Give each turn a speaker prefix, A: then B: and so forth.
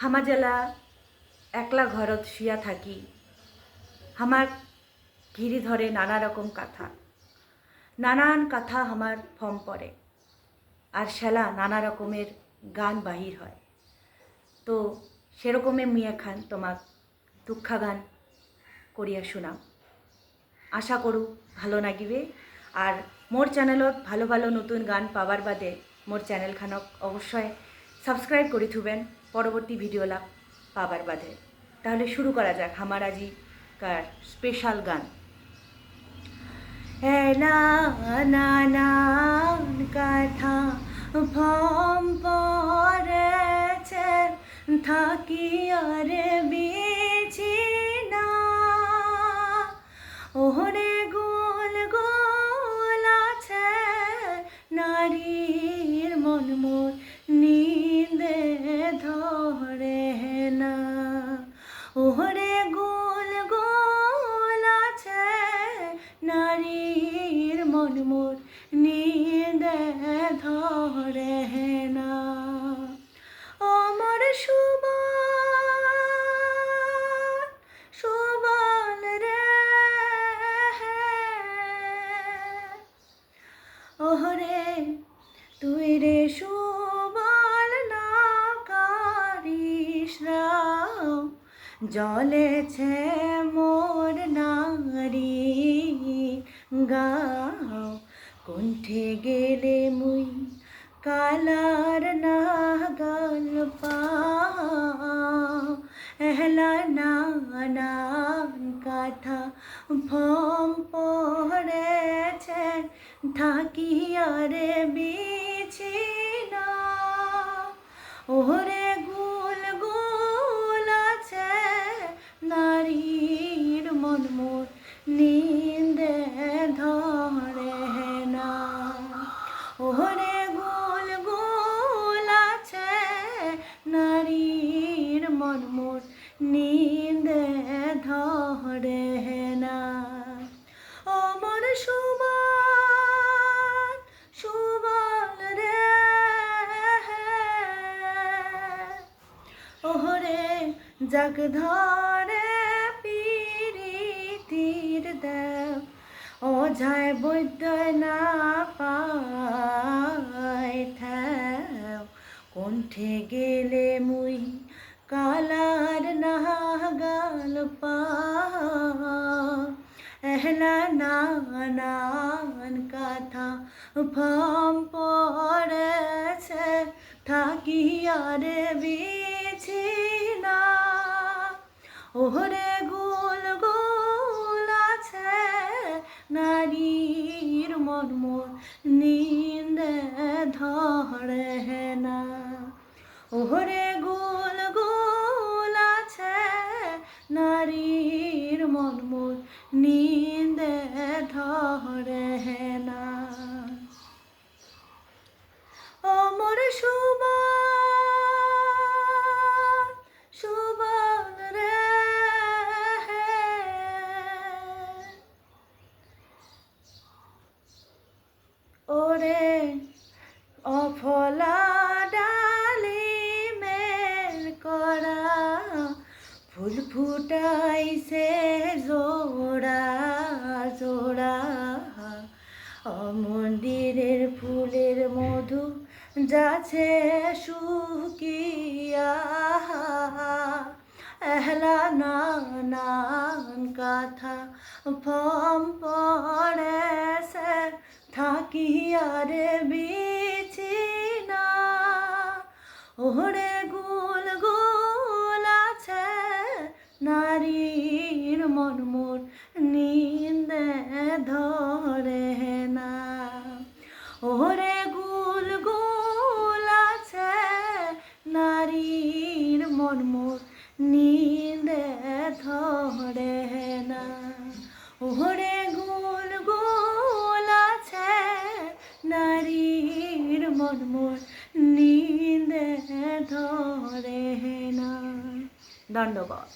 A: হামাজেলা একলা ঘরত শুয়া থাকি। আমার ঘিরি ধরে নানা রকম কথা। নানান কথা আমার ফর্ম পড়ে। আর সেলা নানা রকমের গান বাহির হয়। তো সেরকমে মুই খান তোমাক দুঃখা গান করিয়া শুনাম। আশা করু ভালো লাগিবে আর মোর চ্যানেলত ভালো ভালো নতুন গান পাবার বাদে মোর চ্যানেলখানক অবশ্যই সাবস্ক্রাইব করে থুবেন পরবর্তী ভিডিও লাভ পাবার বাদে। তাহলে শুরু করা যাক আমার আজিকার স্পেশাল গান। নানান কথা ভম পড়েছে থাকি আর বিছি না। ওহরে গোল গোল আছে, নারীর মন মোর নিন্দে ওহরে গোল গোল আছে নারীর মন মোর নিন্দে ধরে না অমর সুবল জলেছে মোর নারী। গাও কণ্ঠে গেলে মুই কালার না গাল পাও। এহলা না নান কথা ভম পড়েছে থাকি আরে বিছি না নিন্দে ধরে না। ওরে গুল গুল আছে নারীর মন মোর নিন্দে ধরে না। ও মন সুবল সুবল রে। ওহরে জগ পিরিতির দেব ও যায় বৈদ্য না পায় থাও। কণ্ঠে গেলে মুই কালার না গাল পা না নান কথা ফম পড়েছে থাকি আর বিছি মোর নিন্দে ধরে না। ওহরে গোল গোল আছে নারীর মন মোর নিন্দে করা, ফুল ফুটাইছে জোড়া জোড়া। মন্দিরের ফুলের মধু যাচ্ছে শুকিয়া। এহলা না নান কথা ফম পড়েছে থাকি আর বিছি না ওহরে গুল মন মোর নিন্দে ধরে না। ওরে গুল গুল আছে নারীর মন মোর নিন্দে ধরে না। দণ্ডবত